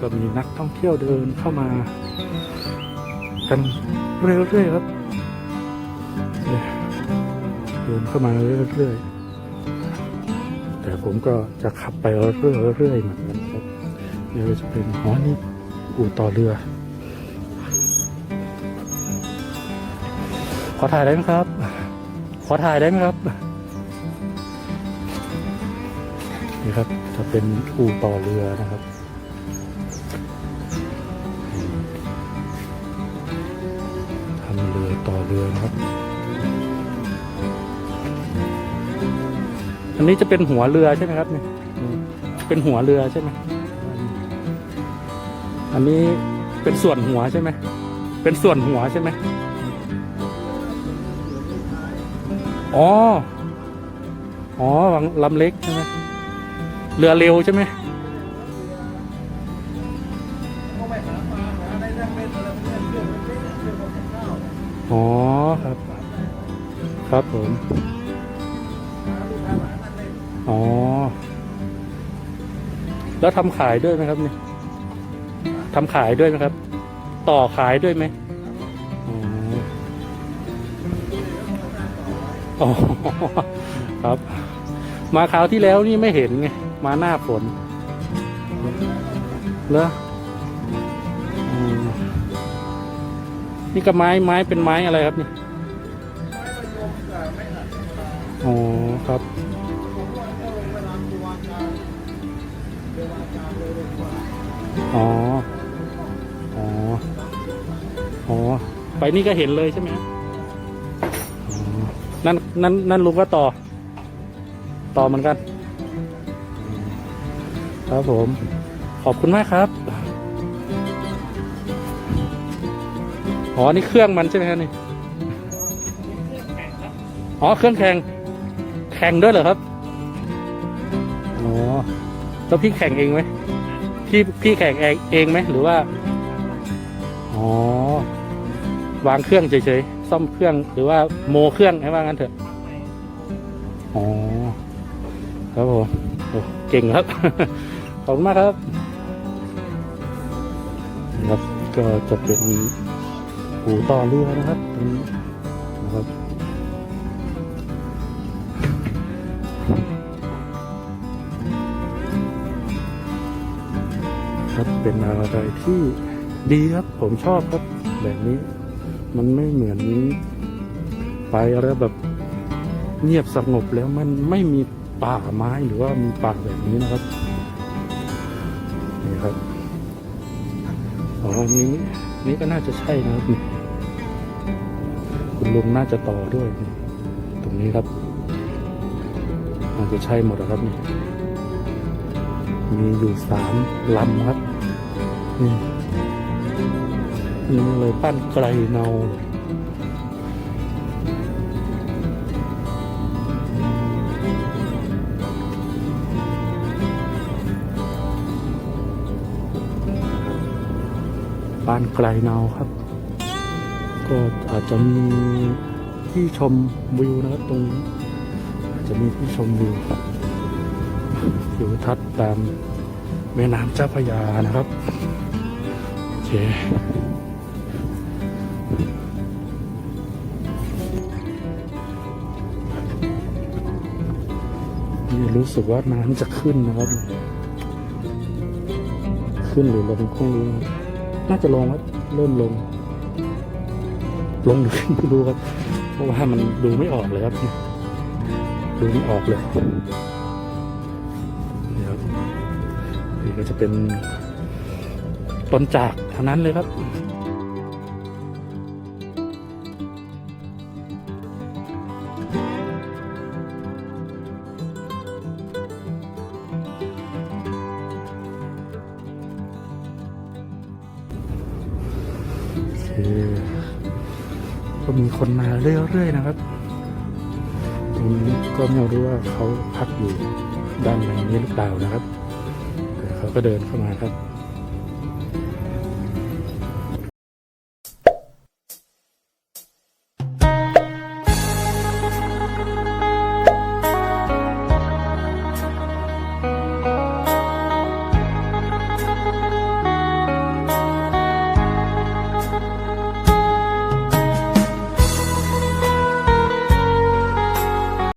ก็มีนักท่องเที่ยวเดินเข้ามากันเรื่อยๆครับ เดินเข้ามาเรื่อยๆ แต่ผมก็จะขับไปเรื่อยๆเหมือนกันครับนี่ก็จะเป็นหอนี่อู่ต่อเรือ ขอถ่ายได้ไหมครับ ขอถ่ายได้ไหมครับ นี่ครับจะเป็นอู่ต่อเรือนะครับ ต่อเรือนะครับ อันนี้จะเป็นหัวเรือใช่ไหมครับเนี่ยเป็นหัวเรือใช่ไหมอันนี้เป็นส่วนหัวใช่ไหม เป็นส่วนหัวใช่ไหมอ๋อ อ๋อลำเล็กใช่ไหมเรือเร็วใช่ไหม อ๋อครับ ครับผมอ๋อ แล้วทำขายด้วยไหมครับเนี่ยทำขายด้วยไหมครับ ต่อขายด้วยไหมอ๋อครับ มาคราวที่แล้วนี่ไม่เห็นไง มาหน้าฝนเหร นี่ก็ไม้ไม้เป็นไม้อะไรครับนี่โอ๋อครับอ๋ออ๋ออ๋อไปนี่ก็เห็นเลยใช่ไหมนั่นนั่นนั่นลุงก็ต่อ ต่อเหมือนกัน ครับผม ขอบคุณมากครับ อ๋อ นี่เครื่องมันใช่ไหมครับนี่อ๋อ เครื่องแข่ง แข่งด้วยเหรอครับ อ๋อ แล้วพี่แข่งเองไหม พี่พี่แข่งเองเองไหมหรือว่า อ๋อ วางเครื่องเฉยๆ ซ่อมเครื่องหรือว่าโมเครื่องให้ว่างั้นเถอะ อ๋อ ครับผมโอ้เก่งครับ ขอบคุณมากครับ ครับ ก็จะเป็น หูต่อเรือนะครับตรงนี้นะครับครับเป็นอะไรที่ดีครับผมชอบครับแบบนี้ มันไม่เหมือนไปแล้วแบบเงียบสงบแล้วมันไม่มีป่าไม้หรือว่ามีป่าแบบนี้นะครับนี่ครับอ๋อนี้นี่ก็น่าจะใช่นะครับ ลุงน่าจะต่อด้วย ตรงนี้ครับน่าจะใช่หมดแล้วครับนี่มีอยู่สามลำครับนี่นี่เลยปั้นไกลเนาบ้านไกลเนาครับ ก็อาจจะมีที่ชมวิวนะครับตรงอาจจะมีที่ชมวิวทิวทัศน์ตามแม่น้ำเจ้าพระยานะครับโอเคนี่รู้สึกว่าน้ำจะขึ้นนะครับ ขึ้นหรือลงคงรู้นะน่าจะลงครับเริ่มลง ลงหรือขึ้นไม่รู้ครับ เพราะว่ามันดูไม่ออกเลยครับ ดูไม่ออกเลยนี่ครับนี่ก็จะเป็นต้นจากเท่านั้นเลยครับโอเค ก็มีคนมาเรื่อยๆนะครับตรงนี้ก็ไม่รู้ว่าเขาพักอยู่ด้านในนี้หรือเปล่านะครับแต่เขาก็เดินเข้ามาครับ